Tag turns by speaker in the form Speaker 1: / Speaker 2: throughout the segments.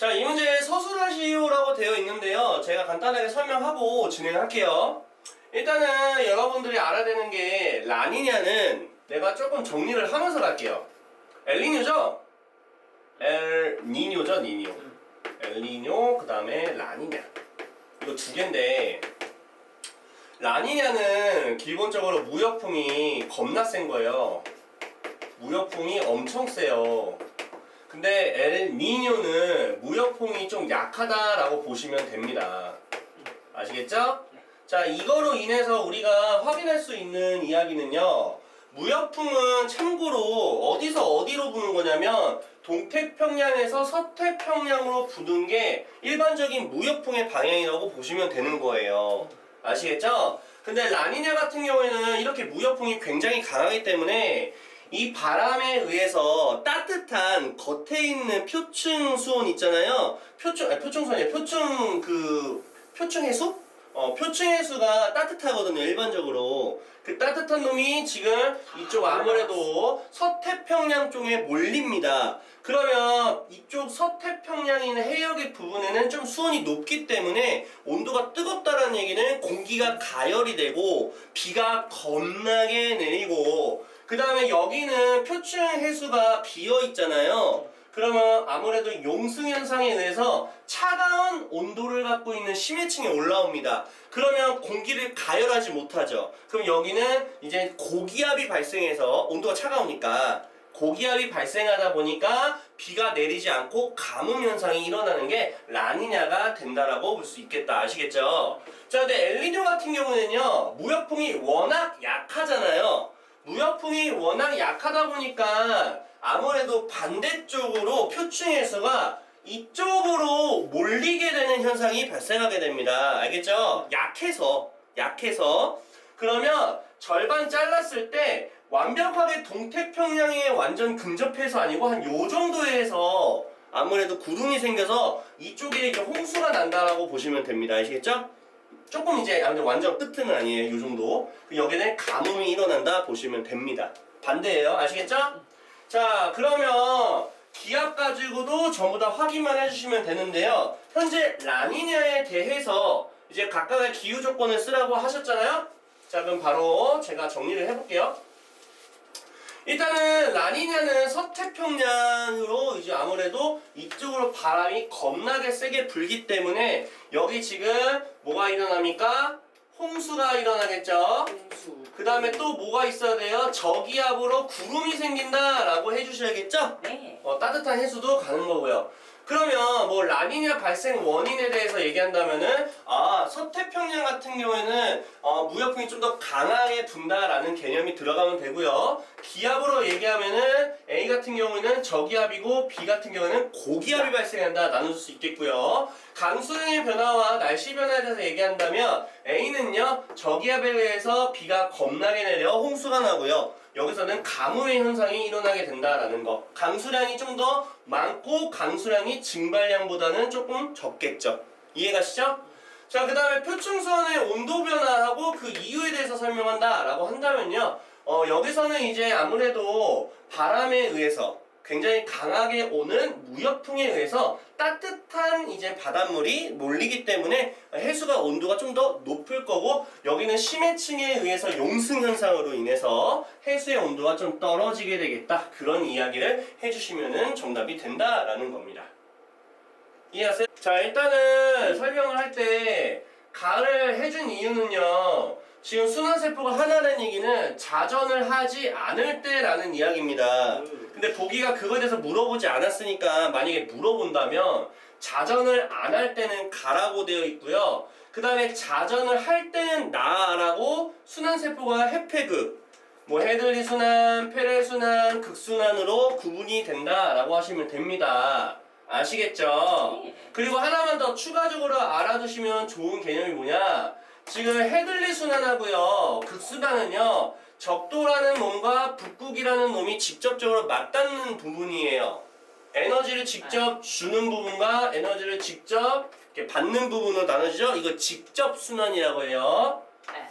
Speaker 1: 자, 이 문제 서술하시오라고 되어 있는데요. 제가 간단하게 설명하고 진행할게요. 일단은 여러분들이 알아야 되는 게 라니냐는 내가 조금 정리를 하면서 갈게요. 엘니뇨죠? 엘니뇨죠, 니뇨. 엘니뇨, 그 다음에 라니냐. 이거 두 개인데 라니냐는 기본적으로 무역풍이 겁나 센 거예요. 무역풍이 엄청 세요. 근데 엘니뇨는 무역풍이 좀 약하다라고 보시면 됩니다. 아시겠죠? 자, 이거로 인해서 우리가 확인할 수 있는 이야기는요. 무역풍은 참고로 어디서 어디로 부는 거냐면 동태평양에서 서태평양으로 부는 게 일반적인 무역풍의 방향이라고 보시면 되는 거예요. 아시겠죠? 근데 라니냐 같은 경우에는 이렇게 무역풍이 굉장히 강하기 때문에 이 바람에 의해서 따뜻한 겉에 있는 표층 수온 있잖아요. 표층, 아니, 표층 수온이 표층 그 표층 해수? 어, 표층 해수가 따뜻하거든요, 일반적으로. 그 따뜻한 놈이 지금 이쪽 아무래도 서태평양 쪽에 몰립니다. 그러면 이쪽 서태평양인 해역의 부분에는 좀 수온이 높기 때문에 온도가 뜨겁다라는 얘기는 공기가 가열이 되고 비가 겁나게 내리고 그 다음에 여기는 표층 해수가 비어 있잖아요. 그러면 아무래도 용승 현상에 의해서 차가운 온도를 갖고 있는 심해층에 올라옵니다. 그러면 공기를 가열하지 못하죠. 그럼 여기는 이제 고기압이 발생해서 온도가 차가우니까 고기압이 발생하다 보니까 비가 내리지 않고 가뭄 현상이 일어나는 게 라니냐가 된다라고 볼 수 있겠다. 아시겠죠? 자, 근데 엘니뇨 같은 경우는요, 무역풍이 워낙 약하잖아요. 무역풍이 워낙 약하다 보니까 아무래도 반대쪽으로 표층에서가 이쪽으로 몰리게 되는 현상이 발생하게 됩니다. 알겠죠? 약해서, 약해서. 그러면 절반 잘랐을 때 완벽하게 동태평양에 완전 근접해서 아니고 한 요 정도에서 아무래도 구름이 생겨서 이쪽에 이제 홍수가 난다라고 보시면 됩니다. 아시겠죠? 조금 이제 아무튼 완전 끝은 아니에요. 요 정도. 여기는 가뭄이 일어난다 보시면 됩니다. 반대예요. 아시겠죠? 자, 그러면 기압 가지고도 전부 다 확인만 해주시면 되는데요. 현재 라니냐에 대해서 이제 각각의 기후 조건을 쓰라고 하셨잖아요. 자, 그럼 바로 제가 정리를 해볼게요. 일단은 라니냐는 서태평양으로 이제 아무래도 이쪽으로 바람이 겁나게 세게 불기 때문에 여기 지금 뭐가 일어납니까? 홍수가 일어나겠죠.
Speaker 2: 홍수.
Speaker 1: 그 다음에 또 뭐가 있어야 돼요? 저기압으로 구름이 생긴다라고 해주셔야겠죠?
Speaker 2: 네.
Speaker 1: 어, 따뜻한 해수도 가는 거고요. 그러면 뭐 라니냐 발생 원인에 대해서 얘기한다면은 아 서태평양 같은 경우에는 어, 무역풍이 좀 더 강하게 분다라는 개념이 들어가면 되고요. 기압으로 얘기하면은 A 같은 경우에는 저기압이고 B 같은 경우에는 고기압이 발생한다 나눌 수 있겠고요. 강수량의 변화와 날씨 변화에 대해서 얘기한다면 A는요 저기압에 의해서 비가 겁나게 내려 홍수가 나고요. 여기서는 가뭄의 현상이 일어나게 된다라는 거. 강수량이 좀 더 많고 강수량이 증발량보다는 조금 적겠죠. 이해가시죠? 자, 그 다음에 표층수원의 온도 변화하고 그 이유에 대해서 설명한다라고 한다면요. 어, 여기서는 이제 아무래도 바람에 의해서 굉장히 강하게 오는 무역풍에 의해서 따뜻한 이제 바닷물이 몰리기 때문에 해수가 온도가 좀 더 높을 거고 여기는 심해층에 의해서 용승 현상으로 인해서 해수의 온도가 좀 떨어지게 되겠다 그런 이야기를 해주시면은 정답이 된다라는 겁니다. 이해하세요? 자 일단은 설명을 할 때 가를 해준 이유는요 지금 순환세포가 하나라는 얘기는 자전을 하지 않을 때라는 이야기입니다 근데 보기가 그거에 대해서 물어보지 않았으니까 만약에 물어본다면 자전을 안 할 때는 가라고 되어 있고요 그 다음에 자전을 할 때는 나라고 순환세포가 해패극 뭐 헤들리 순환, 페레 순환, 극순환으로 구분이 된다라고 하시면 됩니다 아시겠죠?
Speaker 2: 네.
Speaker 1: 그리고 하나만 더 추가적으로 알아두시면 좋은 개념이 뭐냐? 지금 헤들리 순환하고요. 극순환은요. 적도라는 놈과 북극이라는 놈이 직접적으로 맞닿는 부분이에요. 에너지를 직접 주는 부분과 에너지를 직접 이렇게 받는 부분으로 나눠지죠? 이거 직접 순환이라고 해요.
Speaker 2: 네.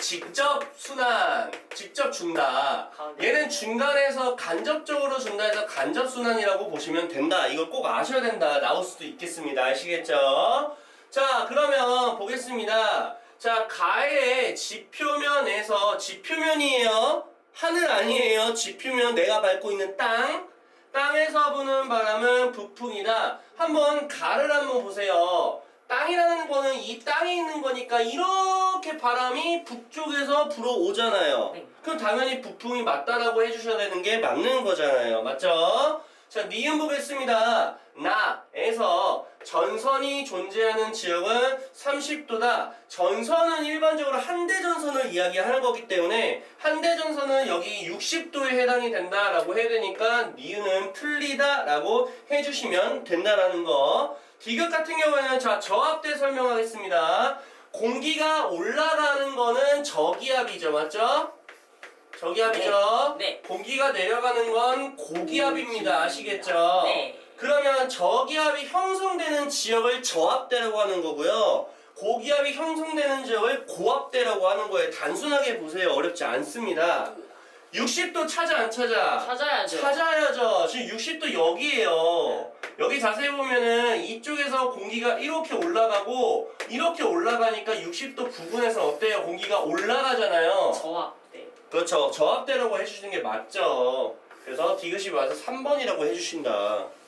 Speaker 1: 직접 순환, 직접 준다.
Speaker 2: 가운데.
Speaker 1: 얘는 중간에서 간접적으로 준다 해서 간접 순환이라고 보시면 된다. 이걸 꼭 아셔야 된다. 나올 수도 있겠습니다. 아시겠죠? 자, 그러면 보겠습니다. 자, 가의 지표면에서 지표면이에요. 하늘 아니에요. 지표면 내가 밟고 있는 땅. 땅에서 부는 바람은 북풍이다. 한번 가를 한번 보세요. 땅이라는 거는 이 땅에 있는 거니까 이렇게 바람이 북쪽에서 불어오잖아요.
Speaker 2: 네.
Speaker 1: 그럼 당연히 북풍이 맞다라고 해주셔야 되는 게 맞는 거잖아요. 맞죠? 자, 니은 보겠습니다. 나에서 전선이 존재하는 지역은 30도다. 전선은 일반적으로 한대전선을 이야기하는 거기 때문에 한대전선은 여기 60도에 해당이 된다라고 해야 되니까 니은은 틀리다라고 해주시면 된다라는 거. 디귿 같은 경우에는 자 저압대 설명하겠습니다. 공기가 올라가는 거는 저기압이죠, 맞죠? 저기압이죠.
Speaker 2: 네.
Speaker 1: 공기가 내려가는 건 고기압입니다. 아시겠죠?
Speaker 2: 네.
Speaker 1: 그러면 저기압이 형성되는 지역을 저압대라고 하는 거고요. 고기압이 형성되는 지역을 고압대라고 하는 거예요. 단순하게 보세요. 어렵지 않습니다. 60도 찾아 안 찾아?
Speaker 2: 찾아야죠.
Speaker 1: 찾아야죠. 지금 60도 여기에요. 여기 자세히 보면은 이쪽에서 공기가 이렇게 올라가고 이렇게 올라가니까 60도 부근에서 어때요? 공기가 올라가잖아요.
Speaker 2: 저압. 네.
Speaker 1: 그렇죠. 저압대라고 해주시는 게 맞죠. 그래서 디귿이 맞아서 3번이라고 해주신다.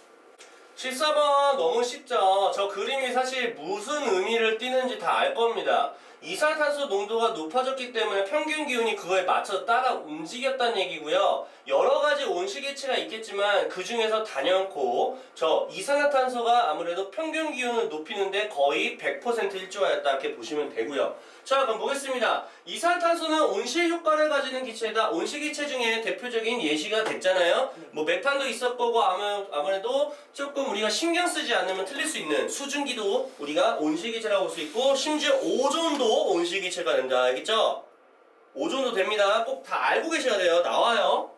Speaker 1: 14번 너무 쉽죠. 저 그림이 사실 무슨 의미를 띠는지 다 알 겁니다. 이산탄소 농도가 높아졌기 때문에 평균 기온이 그거에 맞춰서 따라 움직였다는 얘기고요. 여러 가지 온실기체가 있겠지만 그 중에서 단연코 저 이산화탄소가 아무래도 평균 기온을 높이는데 거의 100% 일조하였다 이렇게 보시면 되고요. 자 그럼 보겠습니다. 이산탄소는 온실 효과를 가지는 기체다. 온실 기체 중에 대표적인 예시가 됐잖아요. 뭐 메탄도 있을 거고 아무, 아무래도 조금 우리가 신경 쓰지 않으면 틀릴 수 있는 수증기도 우리가 온실 기체라고 볼 수 있고 심지어 오존도 온실 기체가 된다. 알겠죠? 오존도 됩니다. 꼭 다 알고 계셔야 돼요. 나와요.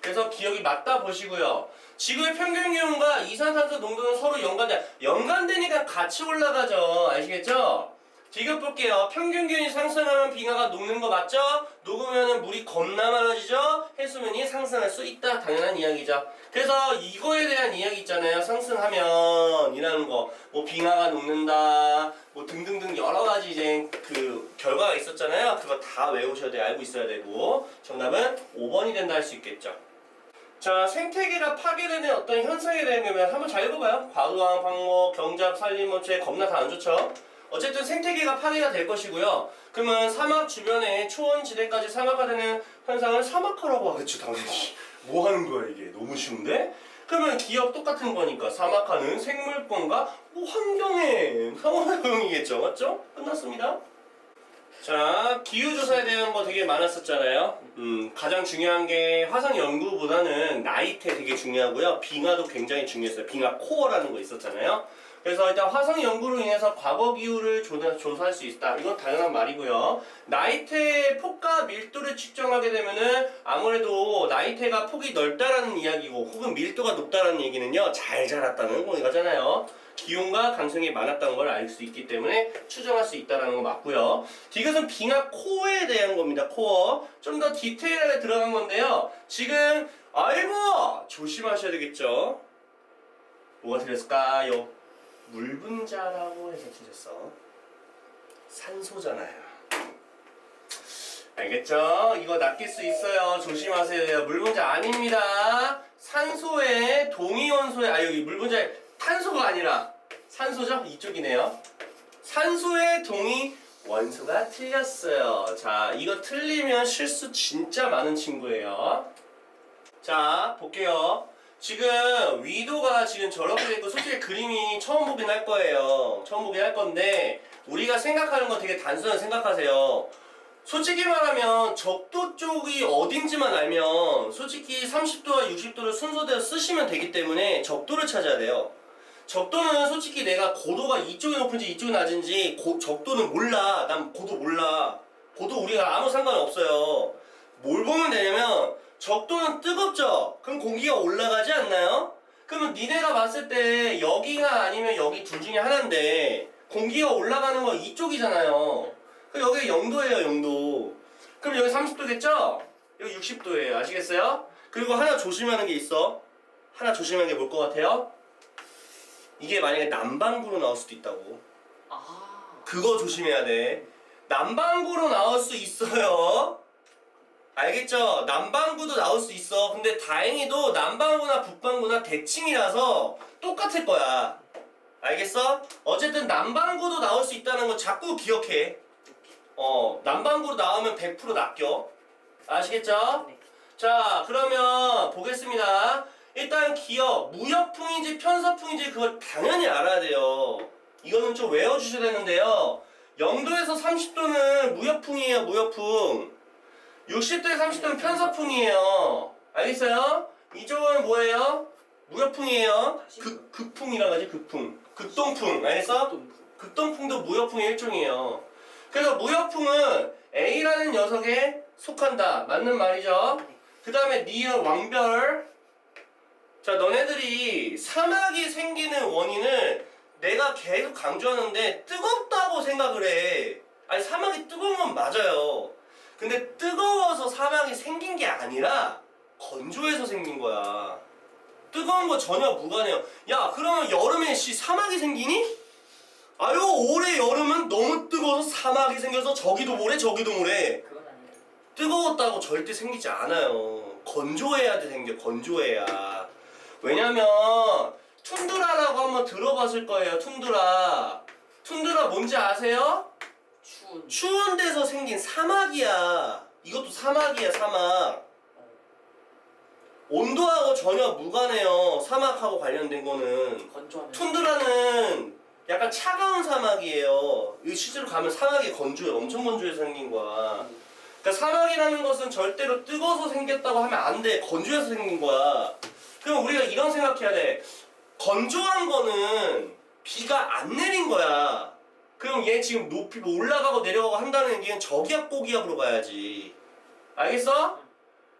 Speaker 1: 그래서 기억이 맞다 보시고요. 지구의 평균 기온과 이산탄소 농도는 서로 연관돼. 연관되니까 같이 올라가죠. 아시겠죠? 지금 볼게요. 평균 기온이 상승하면 빙하가 녹는 거 맞죠? 녹으면 물이 겁나 많아지죠? 해수면이 상승할 수 있다. 당연한 이야기죠. 그래서 이거에 대한 이야기 있잖아요. 상승하면 이라는 거. 뭐 빙하가 녹는다. 뭐 등등등 여러 가지 이제 그 결과가 있었잖아요. 그거 다 외우셔야 돼. 알고 있어야 되고. 정답은 5번이 된다 할 수 있겠죠. 자, 생태계가 파괴되는 어떤 현상에 대한 거면 한번 잘 읽어봐요. 과도한 방목, 경작, 산림업체 겁나 다 안 좋죠. 어쨌든 생태계가 파괴가 될 것이고요. 그러면 사막 주변에 초원지대까지 사막화되는 현상을 사막화라고 하겠죠, 당연히. 뭐 하는 거야 이게? 너무 쉬운데? 그러면 기억 똑같은 거니까 사막화는 생물권과 뭐 환경에 상호작용이겠죠, 맞죠? 끝났습니다. 자, 기후조사에 대한 거 되게 많았었잖아요. 음, 가장 중요한 게 화성 연구보다는 나이테 되게 중요하고요. 빙하도 굉장히 중요했어요. 빙하 코어라는 거 있었잖아요. 그래서 일단 화성 연구로 인해서 과거 기후를 조사, 조사할 수 있다. 이건 당연한 말이고요. 나이테의 폭과 밀도를 측정하게 되면은 아무래도 나이테가 폭이 넓다라는 이야기고 혹은 밀도가 높다라는 얘기는요. 잘 자랐다는 거잖아요. 기온과 강성이 많았다는 걸 알 수 있기 때문에 추정할 수 있다는 거 맞고요. 디귿은 빙하 코어에 대한 겁니다. 코어. 좀 더 디테일하게 들어간 건데요. 지금 아이고 조심하셔야 되겠죠. 뭐가 틀렸을까요? 물 분자라고 해서 틀렸어. 산소잖아요. 알겠죠? 이거 낚일 수 있어요. 조심하세요. 물 분자 아닙니다. 산소에 동위원소에 아 여기 물 분자에 탄소가 아니라 산소죠? 이쪽이네요. 산소의 동위 원소가 틀렸어요. 자, 이거 틀리면 실수 진짜 많은 친구예요. 자, 볼게요. 지금 위도가 지금 저렇게 되고 솔직히 그림이 처음 보긴 할 거예요. 처음 보긴 할 건데 우리가 생각하는 건 되게 단순하게 생각하세요. 솔직히 말하면 적도 쪽이 어딘지만 알면 솔직히 30도와 60도를 순서대로 쓰시면 되기 때문에 적도를 찾아야 돼요. 적도는 솔직히 내가 고도가 이쪽이 높은지 이쪽이 낮은지 고- 적도는 몰라. 난 고도 몰라. 고도 우리가 아무 상관 없어요. 뭘 보면 되냐면 적도는 뜨겁죠. 그럼 공기가 올라가지 않나요? 그러면 니네가 봤을 때 여기가 아니면 여기 둘 중에 하나인데 공기가 올라가는 건 이쪽이잖아요. 그럼 여기 0도예요, 0도. 그럼 여기 30도겠죠? 여기 60도예요. 아시겠어요? 그리고 하나 조심하는 게 있어. 하나 조심하는 게 뭘 것 같아요? 이게 만약에 남반구로 나올 수도 있다고.
Speaker 2: 아.
Speaker 1: 그거 조심해야 돼. 남반구로 나올 수 있어요. 알겠죠? 남반구도 나올 수 있어. 근데 다행히도 남반구나 북반구나 대칭이라서 똑같을 거야. 알겠어? 어쨌든 남반구도 나올 수 있다는 거 자꾸 기억해. 어, 남반구로 나오면 100% 낚여. 아시겠죠?
Speaker 2: 네.
Speaker 1: 자, 그러면 보겠습니다. 일단 기억, 무역풍인지 편서풍인지 그걸 당연히 알아야 돼요. 이거는 좀 외워주셔야 되는데요. 0도에서 30도는 무역풍이에요, 무역풍. 60도에 30도는 편서풍이에요. 알겠어요? 이쪽은 뭐예요? 무역풍이에요. 극, 극풍이라고 하지, 극풍. 극동풍, 알겠어? 극동풍도 무역풍의 일종이에요. 그래서 무역풍은 A라는 녀석에 속한다. 맞는 말이죠? 그 다음에 니은 왕별. 자, 너네들이 사막이 생기는 원인을 내가 계속 강조하는데 뜨겁다고 생각을 해. 아니, 사막이 뜨거운 건 맞아요. 근데 뜨거워서 사막이 생긴 게 아니라 건조해서 생긴 거야. 뜨거운 거 전혀 무관해요. 야, 그러면 여름에 씨 사막이 생기니? 아유, 올해 여름은 너무 뜨거워서 사막이 생겨서 저기도 모래 저기도 모래.
Speaker 2: 그건 아니에요.
Speaker 1: 뜨거웠다고 절대 생기지 않아요. 건조해야 돼 생겨. 건조해야. 왜냐면 툰드라라고 한번 들어봤을 거예요. 툰드라. 툰드라 뭔지 아세요?
Speaker 2: 추운.
Speaker 1: 추운 데서 생긴 사막이야. 이것도 사막이야, 사막. 온도하고 전혀 무관해요. 사막하고 관련된 거는.
Speaker 2: 건조하면.
Speaker 1: 툰드라는 약간 차가운 사막이에요. 이 실제로 가면 사막이 건조해, 엄청 건조해서 생긴 거야. 그러니까 사막이라는 것은 절대로 뜨거워서 생겼다고 하면 안 돼. 건조해서 생긴 거야. 그럼 우리가 이런 생각해야 돼. 건조한 거는 비가 안 내린 거야. 그럼 얘 지금 높이 뭐 올라가고 내려가고 한다는 얘기는 저기압 고기압으로 가야지. 알겠어?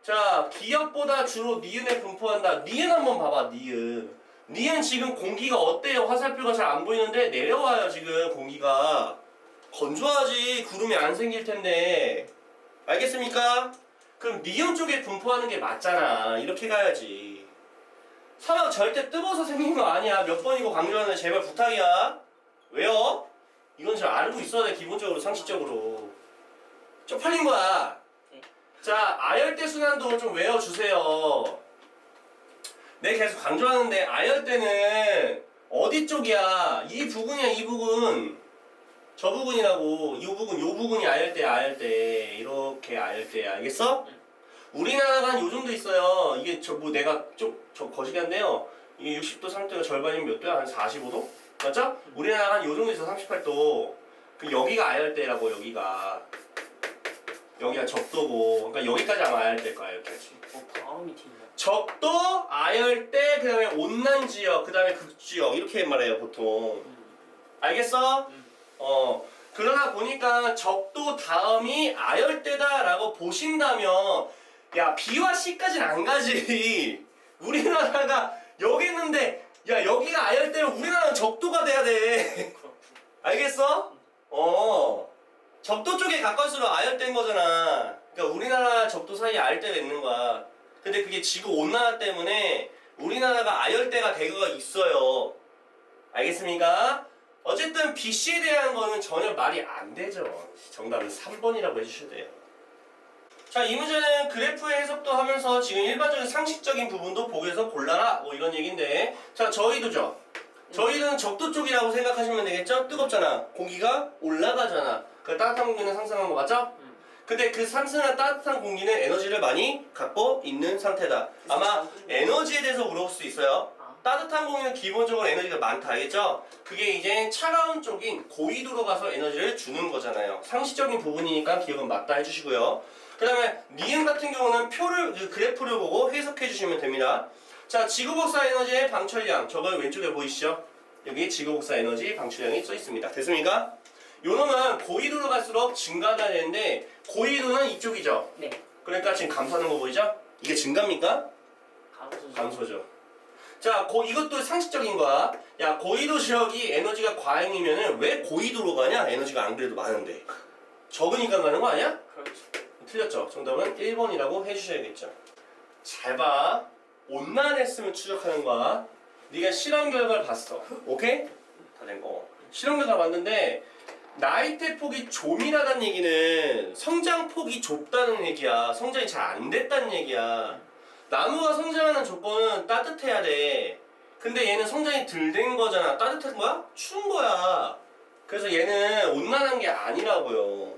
Speaker 1: 자, 기압보다 주로 니은에 분포한다. 니은 한번 봐봐, 니은. 니은 지금 공기가 어때요? 화살표가 잘 안 보이는데 내려와요, 지금 공기가. 건조하지. 구름이 안 생길 텐데. 알겠습니까? 그럼 니은 쪽에 분포하는 게 맞잖아. 이렇게 가야지. 사막 절대 뜨거워서 생긴 거 아니야. 몇 번이고 강조하는데 제발 부탁이야. 왜요? 이건 좀 알고 있어야 돼, 기본적으로, 상식적으로. 쪽팔린 거야.
Speaker 2: 네.
Speaker 1: 자, 아열대 순환도 좀 외워주세요. 내 계속 강조하는데, 아열대는 어디 쪽이야? 이 부분이야, 이 부분. 저 부분이라고. 이 부분, 요 부분이 아열대, 아열대. 이렇게 아열대야. 알겠어? 우리나라가 한 요 정도 있어요. 이게 저 뭐 내가 좀, 저 거시기 한데요. 이게 60도 상태가 절반이면 몇 도야? 한 45도? 맞죠? 우리나라가 한요 정도 있어, 38도. 그 여기가 아열대라고, 여기가. 여기가 적도고. 그러니까 여기까지 아마 아열대일 거야, 여기까지.
Speaker 2: 어, 밑에 있네.
Speaker 1: 적도, 아열대, 그 다음에 온난 지역, 그 다음에 극지역. 이렇게 말해요, 보통.
Speaker 2: 음.
Speaker 1: 알겠어?
Speaker 2: 음.
Speaker 1: 어. 그러다 보니까 적도 다음이 아열대다라고 보신다면, 야, B와 C까지는 안 가지. 우리나라가 여기 있는데, 야, 여기가 아열대면 우리나라는 적도가 돼야 돼. 알겠어? 어. 적도 쪽에 가까울수록 아열대인 거잖아. 그러니까 우리나라 적도 사이에 아열대가 있는 거야. 근데 그게 지구 온난화 때문에 우리나라가 아열대가 대거가 있어요. 알겠습니까? 어쨌든 BC에 대한 거는 전혀 말이 안 되죠. 정답은 3번이라고 해주셔야 돼요. 자, 이 문제는 그래프의 해석도 하면서 지금 일반적인 상식적인 부분도 보고서 골라라. 뭐 이런 얘기인데. 자, 저희도죠. 저희는 적도 쪽이라고 생각하시면 되겠죠? 뜨겁잖아. 공기가 올라가잖아. 그 따뜻한 공기는 상승한 거 맞죠?
Speaker 2: 음.
Speaker 1: 근데 그 상승한 따뜻한 공기는 에너지를 많이 갖고 있는 상태다. 아마 에너지에 대해서 물어볼 수 있어요.
Speaker 2: 아,
Speaker 1: 따뜻한 공기는 기본적으로 에너지가 많다, 알겠죠? 그게 이제 차가운 쪽인 고위도로 가서 에너지를 주는 거잖아요. 상식적인 부분이니까 기억은 맞다 해주시고요. 그 다음에 니은 같은 경우는 표를, 그 그래프를 보고 해석해 주시면 됩니다. 자, 지구복사 에너지의 방출량. 저거 왼쪽에 보이시죠? 여기 지구복사 에너지 방출량이 써 있습니다. 됐습니까? 요 놈은 고위도로 갈수록 증가가 되는데, 고위도는 이쪽이죠?
Speaker 2: 네.
Speaker 1: 그러니까 지금 감소하는 거 보이죠? 이게 증가입니까?
Speaker 2: 감소.
Speaker 1: 감소죠. 자, 고, 이것도 상식적인 거야. 야, 고위도 지역이 에너지가 과잉이면은 왜 고위도로 가냐? 에너지가 안 그래도 많은데. 적으니까 가는 거 아니야? 틀렸죠. 정답은 1번이라고 해주셔야겠죠. 잘 봐. 온난했으면 추적하는 거야. 네가 실험 결과를 봤어. 오케이? 다 된 거. 실험 결과 봤는데 나이테 폭이 좀이라는 얘기는 성장 폭이 좁다는 얘기야. 성장이 잘 안 됐다는 얘기야. 나무가 성장하는 조건은 따뜻해야 돼. 근데 얘는 성장이 덜 된 거잖아. 따뜻한 거야? 추운 거야. 그래서 얘는 온난한 게 아니라고요.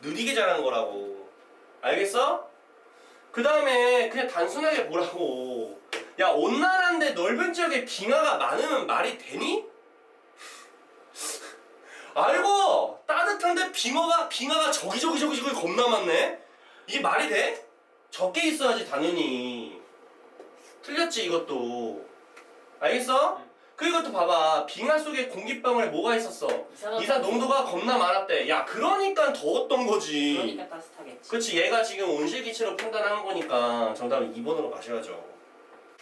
Speaker 1: 느리게 자란 거라고. 알겠어? 그 다음에 그냥 단순하게 보라고. 야, 온난한데 넓은 지역에 빙하가 많으면 말이 되니? 알고! 따뜻한데 빙하가, 빙하가 저기 저기 저기 저기 겁나 많네? 이게 말이 돼? 적게 있어야지, 당연히. 틀렸지, 이것도. 알겠어? 그리고 또 봐봐. 빙하 속에 공기방울에 뭐가 있었어?
Speaker 2: 이산화탄소.
Speaker 1: 이산 농도가 겁나 많았대. 야, 그러니까 더웠던 거지.
Speaker 2: 그러니까 따뜻하겠지.
Speaker 1: 그치 얘가 지금 온실기체로 판단하는 거니까 정답은 2번으로 가셔야죠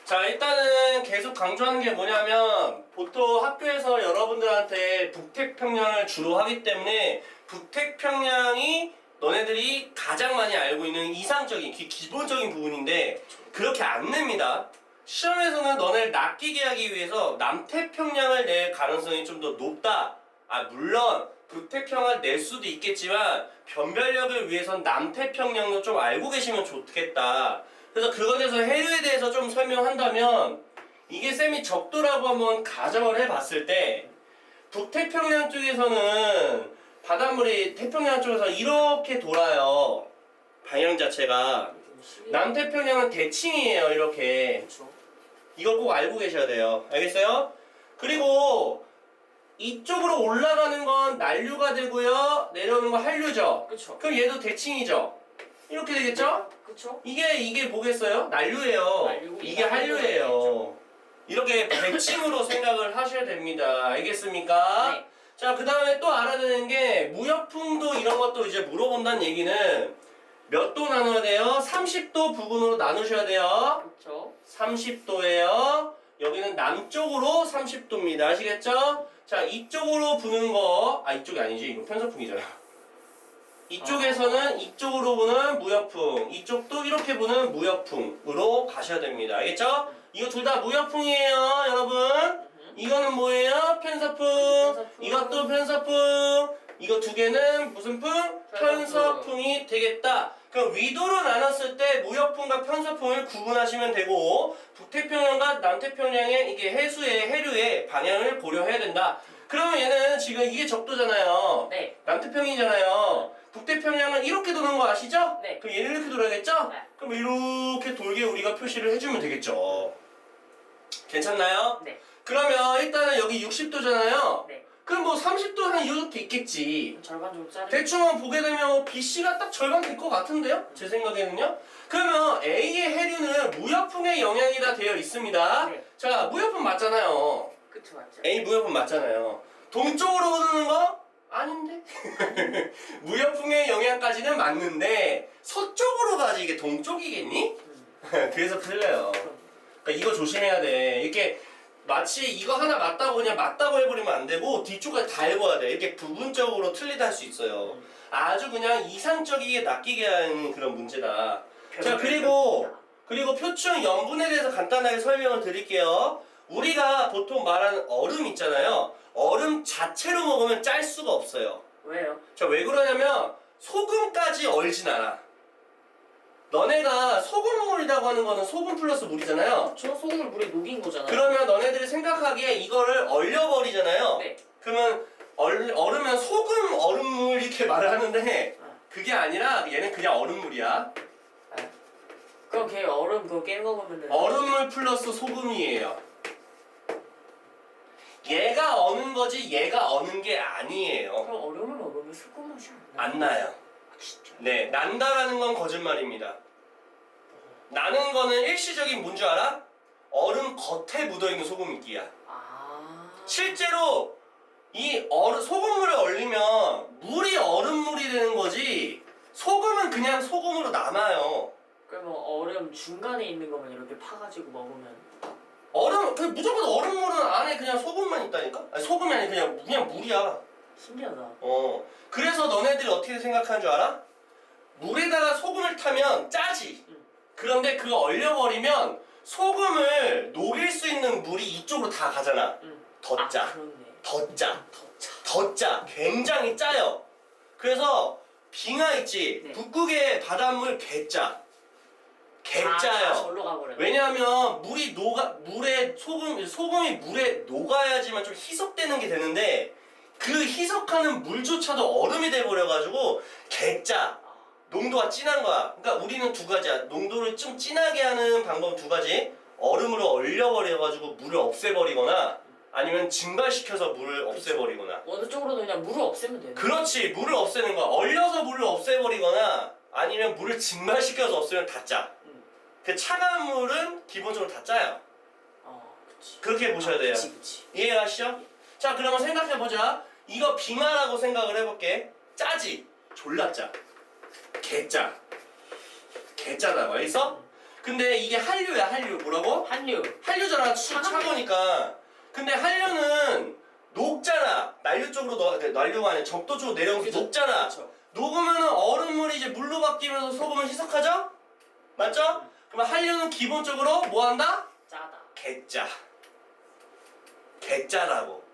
Speaker 1: 자 일단은 계속 강조하는 게 뭐냐면 보통 학교에서 여러분들한테 북태평양을 주로 하기 때문에 북태평양이 너네들이 가장 많이 알고 있는 이상적인 기, 기본적인 부분인데 그렇게 안 냅니다 시험에서는 너네를 낚이게 하기 위해서 남태평양을 낼 가능성이 좀 더 높다 아 물론 북태평양을 낼 수도 있겠지만 변별력을 위해선 남태평양도 좀 알고 계시면 좋겠다. 그래서 그것에 대해서 해류에 대해서 좀 설명한다면 이게 쌤이 적도라고 한번 가정을 해봤을 때 북태평양 쪽에서는 바닷물이 태평양 쪽에서 이렇게 돌아요. 방향 자체가 남태평양은 대칭이에요. 이렇게
Speaker 2: 그렇죠.
Speaker 1: 이걸 꼭 알고 계셔야 돼요. 알겠어요? 그리고 이쪽으로 올라가는 건 난류가 되고요. 내려오는 건 한류죠.
Speaker 2: 그렇죠.
Speaker 1: 그럼 얘도 대칭이죠. 이렇게 되겠죠?
Speaker 2: 그렇죠.
Speaker 1: 이게 이게 뭐겠어요? 난류예요.
Speaker 2: 난류고
Speaker 1: 이게
Speaker 2: 이게
Speaker 1: 한류예요.
Speaker 2: 한류겠죠.
Speaker 1: 이렇게 대칭으로 생각을 하셔야 됩니다. 알겠습니까?
Speaker 2: 네.
Speaker 1: 자, 그 다음에 또 알아야 되는 게 무역풍도 이런 것도 이제 물어본다는 얘기는 몇 도 나눠야 돼요? 30도 부근으로 나누셔야 돼요.
Speaker 2: 그렇죠.
Speaker 1: 30도예요. 여기는 남쪽으로 30도입니다. 아시겠죠? 자, 이쪽으로 부는 거, 아, 이쪽이 아니지. 이거 편서풍이잖아. 이쪽에서는
Speaker 2: 아.
Speaker 1: 이쪽으로 부는 무역풍, 이쪽도 이렇게 부는 무역풍으로 가셔야 됩니다. 알겠죠? 이거 둘 다 무역풍이에요, 여러분.
Speaker 2: 음.
Speaker 1: 이거는 뭐예요?
Speaker 2: 편서풍.
Speaker 1: 이것도 편서풍. 이거 두 개는 무슨 풍?
Speaker 2: 편서풍.
Speaker 1: 편서풍이 되겠다. 그럼 위도로 나눴을 때 무역풍과 편서풍을 구분하시면 되고 북태평양과 남태평양의 이게 해수의 해류의 방향을 고려해야 된다. 그러면 얘는 지금 이게 적도잖아요.
Speaker 2: 네.
Speaker 1: 남태평이잖아요. 북태평양은 이렇게 도는 거 아시죠?
Speaker 2: 네.
Speaker 1: 그럼 얘는 이렇게 돌아야겠죠?
Speaker 2: 네.
Speaker 1: 그럼 이렇게 돌게 우리가 표시를 해주면 되겠죠. 괜찮나요?
Speaker 2: 네.
Speaker 1: 그러면 일단은 여기 60도잖아요.
Speaker 2: 네.
Speaker 1: 그럼 뭐 30도 한 이렇게 있겠지.
Speaker 2: 절반 정도 짜리.
Speaker 1: 대충만 보게 되면 BC가 딱 절반 될 것 같은데요? 제 생각에는요? 그러면 A의 해류는 무역풍의 영향이 다 되어 있습니다.
Speaker 2: 네.
Speaker 1: 자, 무역풍 맞잖아요.
Speaker 2: 그쵸 맞죠.
Speaker 1: A 무역풍 맞잖아요. 동쪽으로 흐르는 거? 아닌데? 무역풍의 영향까지는 맞는데 서쪽으로 가지 이게 동쪽이겠니?
Speaker 2: 음.
Speaker 1: 그래서 틀려요. 그러니까 이거 조심해야 돼. 이렇게 마치 이거 하나 맞다고 그냥 맞다고 해버리면 안 되고 뒤쪽까지 다 읽어야 돼. 이렇게 부분적으로 틀리다 할 수 있어요.
Speaker 2: 음.
Speaker 1: 아주 그냥 이상적이게 낚이게 하는 그런 문제다. 자, 그리고 그리고 표충 염분에 대해서 간단하게 설명을 드릴게요. 우리가 보통 말하는 얼음 있잖아요. 얼음 자체로 먹으면 짤 수가 없어요.
Speaker 2: 왜요?
Speaker 1: 자, 왜 그러냐면 소금까지 얼진 않아. 너네가 소금물이라고 하는 거는 소금 플러스 물이잖아요.
Speaker 2: 저 소금을 물에 녹인 거잖아요.
Speaker 1: 그러면 너네들이 생각하기에 이거를 얼려버리잖아요.
Speaker 2: 네.
Speaker 1: 그러면 얼, 얼으면 소금 얼음물 이렇게 말을 하는데
Speaker 2: 아.
Speaker 1: 그게 아니라 얘는 그냥 얼음물이야.
Speaker 2: 그럼 걔 얼음 그거 깨 먹으면은
Speaker 1: 얼음물 플러스 소금이에요. 얘가 어는 거지 얘가 어는 게 아니에요.
Speaker 2: 그럼 얼음을 먹으면 소금 맛이 안 나.
Speaker 1: 안 나요.
Speaker 2: 진짜.
Speaker 1: 네, 난다라는 건 거짓말입니다. 나는 거는 일시적인 뭔 줄 알아? 얼음 겉에 묻어있는 소금이기야.
Speaker 2: 아.
Speaker 1: 실제로 이 얼음, 소금물을 얼리면 물이 얼음물이 되는 거지 소금은 그냥 소금으로 남아요.
Speaker 2: 그러면 얼음 중간에 있는 거만 이렇게 파가지고 먹으면
Speaker 1: 얼음, 그 무조건 얼음물은 안에 그냥 소금만 있다니까? 아니, 소금이 아니 그냥, 그냥 물이야.
Speaker 2: 신기하다.
Speaker 1: 어. 그래서 너네들이 어떻게 생각하는 줄 알아? 물에다가 소금을 타면 짜지.
Speaker 2: 음.
Speaker 1: 그런데 그거 얼려버리면 소금을 녹일 수 있는 물이 이쪽으로 다 가잖아.
Speaker 2: 음.
Speaker 1: 더
Speaker 2: 아,
Speaker 1: 짜.
Speaker 2: 그렇네.
Speaker 1: 더 짜.
Speaker 2: 더 짜.
Speaker 1: 더 짜. 굉장히 짜요. 그래서 빙하 있지.
Speaker 2: 네.
Speaker 1: 북극의 바닷물 개짜. 개짜요.
Speaker 2: 절로 가버려.
Speaker 1: 왜냐하면 물이 녹아 물에 소금 소금이 물에 녹아야지만 좀 희석되는 게 되는데 그 희석하는 물조차도 얼음이 돼 버려 가지고 개짜. 농도가 진한 거야. 그러니까 우리는 두 가지야. 농도를 좀 진하게 하는 방법 두 가지. 얼음으로 얼려버려가지고 물을 없애버리거나 아니면 증발시켜서 물을 없애버리거나.
Speaker 2: 어느 쪽으로는 그냥 물을 없애면 되네.
Speaker 1: 그렇지. 물을 없애는 거야. 얼려서 물을 없애버리거나 아니면 물을 증발시켜서 없애면 다 짜.
Speaker 2: 음.
Speaker 1: 그 차가운 물은 기본적으로 다 짜요.
Speaker 2: 어, 그치.
Speaker 1: 그렇게 보셔야 돼요.
Speaker 2: 그치, 그치.
Speaker 1: 이해가시죠? 자, 그러면 생각해보자. 이거 빙하라고 생각을 해볼게. 짜지? 졸라 짜. 개짜. 개짜다고. 알겠어? 근데 이게 한류야, 한류. 뭐라고?
Speaker 2: 한류.
Speaker 1: 한류잖아. 수
Speaker 2: 차가운
Speaker 1: 차고니까. 근데 한류는 녹잖아. 난류 쪽으로 넣, 난류가 아니라 적도 쪽으로 내려오면서
Speaker 2: 그죠.
Speaker 1: 녹잖아.
Speaker 2: 그쵸.
Speaker 1: 녹으면 얼음물이 이제 물로 바뀌면서 소금을 희석하죠? 맞죠? 그러면 한류는 기본적으로 뭐 한다?
Speaker 2: 짜다.
Speaker 1: 개짜. 개짜라고.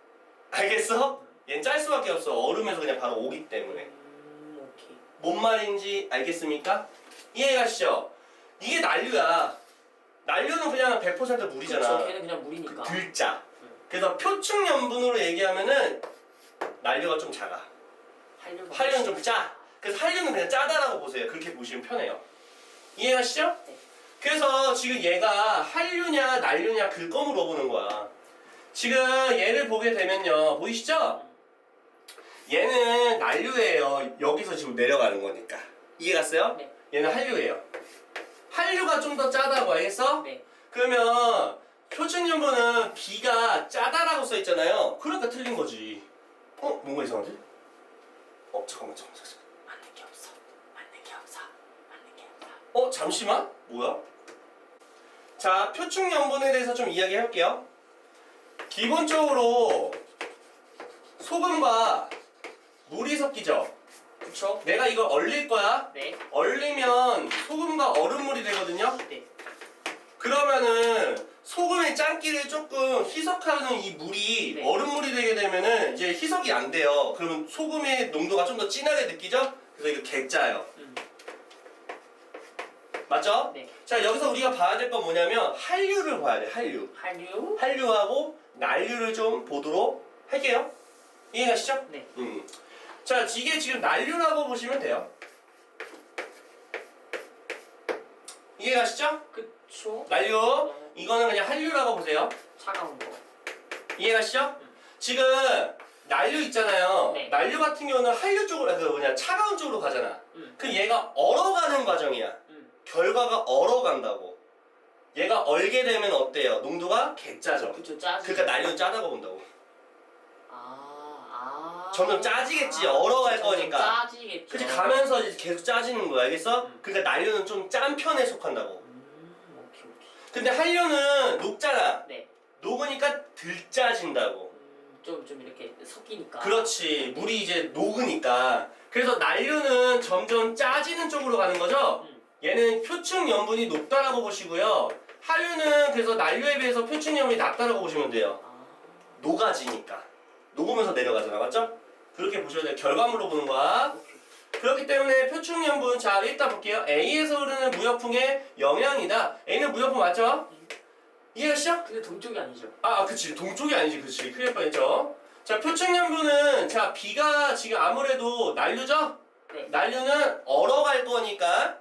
Speaker 1: 알겠어? 얜짤 수밖에 없어. 얼음에서 그냥 바로 오기 때문에.
Speaker 2: 음, 오케이.
Speaker 1: 뭔 말인지 알겠습니까? 이해가시죠? 이게 난류야. 난류는 그냥 100% 물이잖아.
Speaker 2: 그쵸, 걔는 그냥 물이니까.
Speaker 1: 들짜. 그래서 표층연분으로 얘기하면은 난류가 좀 작아.
Speaker 2: 한류.
Speaker 1: 한류는 좀 짜. 그래서 한류는 그냥 짜다라고 보세요. 그렇게 보시면 편해요. 이해가시죠?
Speaker 2: 네.
Speaker 1: 그래서 지금 얘가 한류냐 난류냐 그거 물어보는 거야. 지금 얘를 보게 되면요. 보이시죠? 얘는 난류예요. 여기서 지금 내려가는 거니까. 이해갔어요?
Speaker 2: 네.
Speaker 1: 얘는 한류예요. 한류가 좀 더 짜다고 알겠어?
Speaker 2: 네.
Speaker 1: 그러면 표층연분은 B가 짜다라고 써 있잖아요. 그러니까 틀린 거지. 어? 뭔가 이상하지? 어? 잠깐만 잠깐만 잠깐만.
Speaker 2: 맞는 게 없어. 맞는 게 없어. 맞는 게 없어.
Speaker 1: 어? 잠시만? 뭐야? 자, 표충연분에 대해서 좀 이야기 해 볼게요. 기본적으로 소금과 물이 섞이죠.
Speaker 2: 그쵸?
Speaker 1: 내가 이걸 얼릴 거야.
Speaker 2: 네.
Speaker 1: 얼리면 소금과 얼음물이 되거든요.
Speaker 2: 네.
Speaker 1: 그러면은 소금의 짠기를 조금 희석하는 이 물이
Speaker 2: 네.
Speaker 1: 얼음물이 되게 되면은 이제 희석이 안 돼요. 그러면 소금의 농도가 좀 더 진하게 느끼죠? 그래서 이거 개짜요.
Speaker 2: 음.
Speaker 1: 맞죠?
Speaker 2: 네.
Speaker 1: 자 여기서 우리가 봐야 될 건 뭐냐면 한류를 봐야 돼. 한류.
Speaker 2: 한류.
Speaker 1: 한류하고 난류를 좀 보도록 할게요. 이해가시죠?
Speaker 2: 네.
Speaker 1: 음. 자 이게 지금 난류라고 보시면 돼요. 이해가시죠?
Speaker 2: 그쵸?
Speaker 1: 난류.
Speaker 2: 어,
Speaker 1: 이거는 그냥 한류라고 보세요.
Speaker 2: 차가운 거.
Speaker 1: 이해가시죠? 지금 난류 있잖아요.
Speaker 2: 네.
Speaker 1: 난류 같은 경우는 한류 쪽으로 아, 그 뭐냐 차가운 쪽으로 가잖아.
Speaker 2: 음.
Speaker 1: 그 얘가 얼어가는 과정이야.
Speaker 2: 음.
Speaker 1: 결과가 얼어간다고. 얘가 얼게 되면 어때요? 농도가 개짜죠.
Speaker 2: 그쵸, 짜지.
Speaker 1: 그러니까 난류는 짜다고 본다고.
Speaker 2: 아, 아.
Speaker 1: 점점 짜지겠지. 얼어갈
Speaker 2: 점점
Speaker 1: 거니까.
Speaker 2: 짜지겠죠.
Speaker 1: 그치 가면서 이제 계속 짜지는 거야. 알겠어?
Speaker 2: 음.
Speaker 1: 그러니까 난류는 좀 짠 편에 속한다고.
Speaker 2: 음, 오케이, 오케이.
Speaker 1: 근데 한류는 녹잖아.
Speaker 2: 네.
Speaker 1: 녹으니까 덜 짜진다고.
Speaker 2: 음, 좀, 좀 이렇게 섞이니까.
Speaker 1: 그렇지. 물이 이제 녹으니까. 그래서 난류는 점점 짜지는 쪽으로 가는 거죠.
Speaker 2: 음.
Speaker 1: 얘는 표층 염분이 높다라고 보시고요. 한류는 그래서 난류에 비해서 표층 염분이 낮다라고 보시면 돼요.
Speaker 2: 아,
Speaker 1: 녹아지니까. 녹으면서 내려가잖아. 맞죠? 그렇게 보셔야 돼요. 결과물로 보는 거야. 그렇기 때문에 표층 염분 자 일단 볼게요. A에서 흐르는 무역풍의 영향이다. A는 무역풍 맞죠? 이해하시죠?
Speaker 2: 근데 동쪽이 아니죠.
Speaker 1: 아, 아, 그치. 동쪽이 아니지, 그치. 큰일 날 뻔했죠. 자, 표층연분은, 자, B가 지금 아무래도 난류죠?
Speaker 2: 네.
Speaker 1: 난류는 얼어갈 거니까,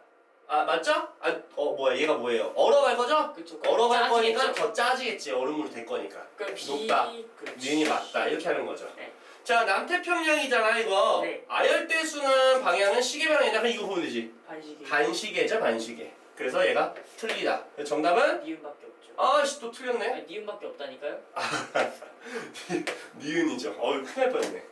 Speaker 1: 아, 맞죠? 아, 어, 뭐야, 얘가 뭐예요? 얼어갈 거죠?
Speaker 2: 그쵸.
Speaker 1: 얼어갈
Speaker 2: 짜지겠죠?
Speaker 1: 거니까 더 짜지겠지, 얼음물이 될 거니까.
Speaker 2: 그럼 비.
Speaker 1: 높다.
Speaker 2: 그렇지.
Speaker 1: 니은이 맞다, 이렇게 하는 거죠.
Speaker 2: 네.
Speaker 1: 자, 남태평양이잖아, 이거.
Speaker 2: 네.
Speaker 1: 아열대 순환 방향은 시계 방향이다. 그럼 이거 보면 되지.
Speaker 2: 반식이.
Speaker 1: 반시계죠, 반시계. 그래서 얘가 틀리다. 정답은?
Speaker 2: 니은밖에 없죠.
Speaker 1: 아씨, 또 틀렸네.
Speaker 2: 아니, 니은밖에 없다니까요?
Speaker 1: 니은이죠. 어우, 큰일 날 뻔했네.